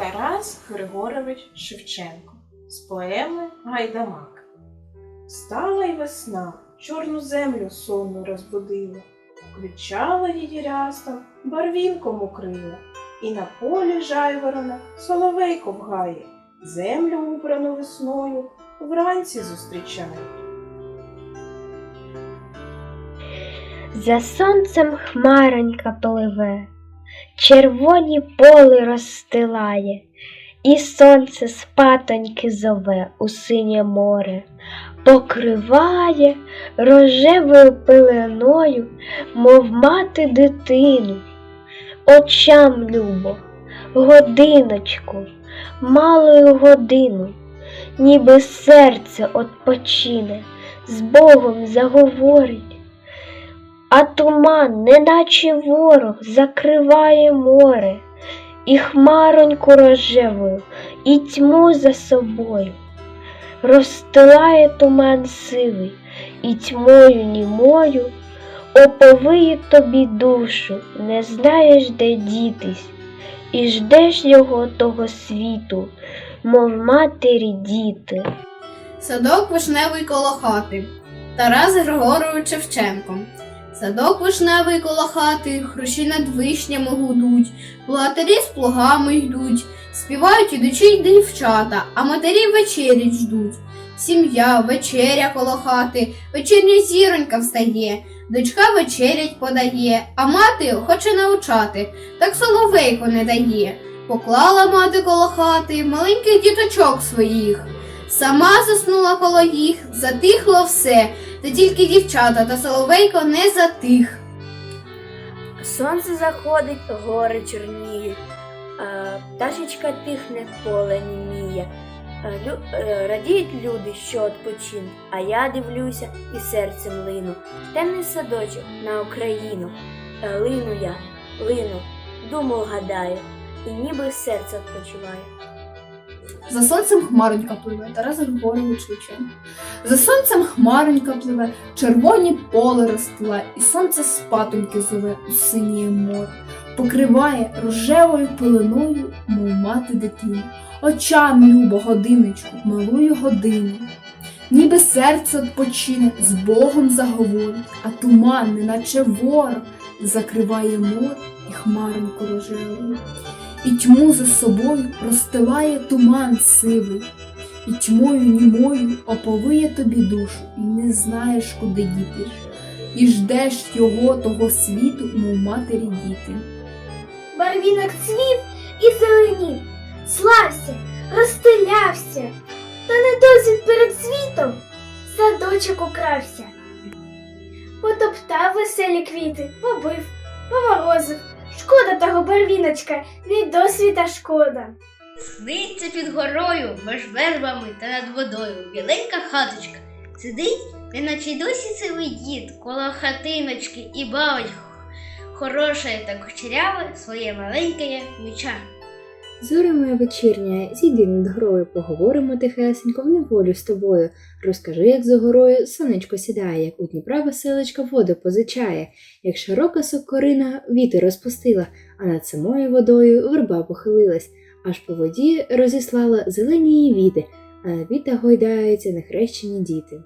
Тарас Григорович Шевченко з поеми Гайдамак. Стала й весна, чорну землю сонну розбудила, Квічала її рястом, барвінком укрила, і на полі жайворона соловейко вгає, землю убрану весною вранці зустрічає. За сонцем хмаронька пливе, червоні поли розстилає, і сонце спатоньки зове у синє море, покриває рожевою пеленою, мов мати дитину. Очам любо, годиночку, малою годину, ніби серце отпочине, з Богом заговорить. Туман, неначе ворог, закриває море, і хмароньку рожевою, і тьму за собою. Розстилає туман сивий, і тьмою німою оповиє тобі душу, не знаєш, де дітись, і ждеш його того світу, мов матері діти. Садок вишневий коло хати. Тарас Григорович Шевченко. Садок вишневий коло хати, хрущі над вишнями гудуть, платарі з плугами йдуть, співають ідучі й дівчата, а матері вечері ждуть. Сім'я, вечеря коло хати, вечірня зіронька встає, дочка вечерять подає, а мати хоче навчати, так соловейко не дає. Поклала мати коло хати маленьких діточок своїх. Сама заснула коло їх, затихло все, та тільки дівчата та соловейко не затих. Сонце заходить, гори чорніють, пташечка тихне, поле німіє. Лю- е, Радіють люди, що відпочинуть, а я дивлюся і серцем лину. Темний садочок на Україну. Лину я, лину, думу гадаю, і ніби серце відпочиває. За сонцем хмаронька пливе, Тарас Григорович Шевченко. За сонцем хмаронька пливе, червоні поле розстила, і сонце спатоньки зове у синє море, покриває рожевою пеленою, мов мати дитину. Очам любо годиночку, малую годину. Ніби серце odpoчине, з Богом заговорить, а туман, неначе ворог, закриває море і хмароньку рожевою і тьму за собою розстилає туман сивий, і тьмою німою оповиє тобі душу, і не знаєш, куди дітиш, і ждеш його того світу, мов матері діти. Барвінок цвів і зеленів, слався, розстелявся, та не недосвід перед світом садочок укрався. Потоптав веселі квіти, побив, поморозив. Шкода того барвіночка, не досвіта шкода. Сниться під горою, між вербами та над водою. Біленька хаточка сидить, неначе досі сивий дід, коло хатиночки і бавить хороше та кучеряве своє маленьке міча. Зоря моя вечірня, зійди над грою, поговоримо тихесенько в неволю з тобою. Розкажи, як за горою сонечко сідає, як у Дніпра веселечка воду позичає, як широка сокорина вітер розпустила, а над самою водою верба похилилась, аж по воді розіслала зелені її віти, а на вітах гойдаються нехрещені діти.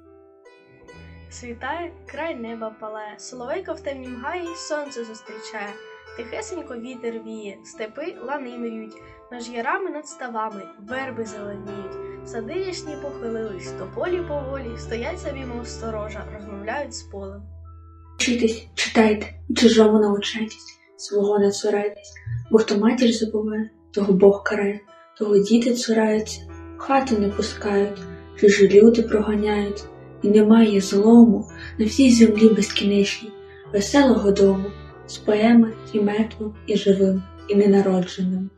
Світає, край неба палає, соловейко в темнім гаї сонце зустрічає, тихесенько вітер віє, степи ланинують, між ярами над ставами верби зеленіють, сади річні похилились, то полі поволі, стоять собі, мов сторожа, розмовляють з полем. Вчитесь, читайте, чужому навчайтесь, свого не цурайтесь, бо хто матір забуває, того Бог карає, того діти цураються, в хату не пускають, чужі люди проганяють, і немає злому на всій землі безкінечній, веселого дому, з поеми і метлом, і живим, і ненародженим.